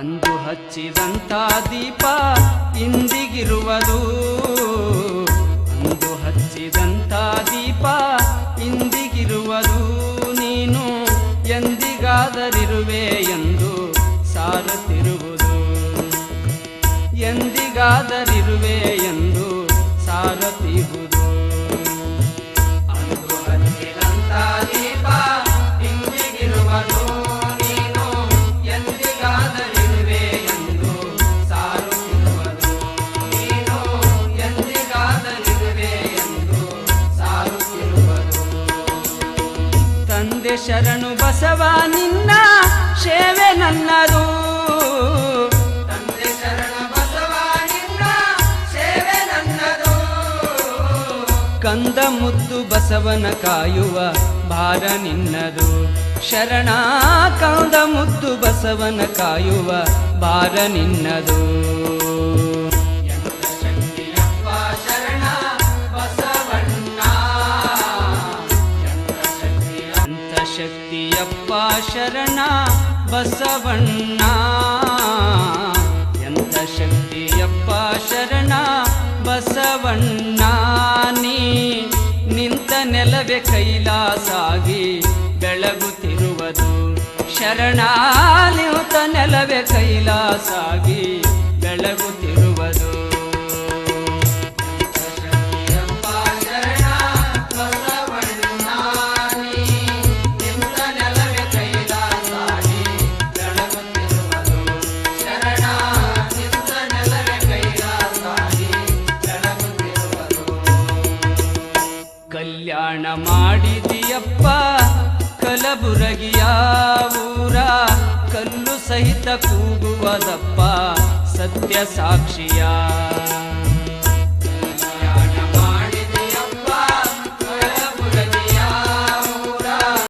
ಅಂದು ಹಚ್ಚಿದಂಥ ದೀಪ ಇಂದಿಗಿರುವುದು. ಅಂದು ಹಚ್ಚಿದಂಥ ದೀಪ ಇಂದಿಗಿರುವುದು. ನೀನು ಎಂದಿಗಾದರಿರುವೆ ಎಂದು ಸಾರುತ್ತಿರುವುದು ಎಂದಿಗಾದರಿರುವೆ ತಂದೆ ಶರಣು ಬಸವ, ನಿನ್ನ ಸೇವೆ ನನ್ನದು. ತಂದೆ ಬಸವ, ನಿನ್ನ ಸೇವೆ ನನ್ನದು. ಕಂದ ಮುದ್ದು ಬಸವನ ಕಾಯುವ ಭಾರ ನಿನ್ನದು. ಶರಣ ಕಂದ ಮುದ್ದು ಬಸವನ ಕಾಯುವ ಭಾರ ನಿನ್ನದು. ಶಕ್ತಿಯಪ್ಪ ಶರಣ ಬಸವಣ್ಣ. ಎಂತ ಶಕ್ತಿಯಪ್ಪ ಶರಣ ಬಸವಣ್ಣ. ನೀ ನಿಂತ ನೆಲವೇ ಕೈಲಾಸಾಗಿ ಬೆಳಗುತ್ತಿರುವುದು ಶರಣ. ನಿಂತ ನೆಲವೆ ಕೈಲಾಸಾಗಿ ಬೆಳಗುತ್ತಿರುವುದು ಕಲ್ಯಾಣ ಮಾಡಿದಿಯಪ್ಪ. ಕಲಬುರಗಿಯ ಊರ ಕಲ್ಲು ಸಹಿತ ಕೂಗುವದಪ್ಪ. ಸತ್ಯ ಸಾಕ್ಷಿಯ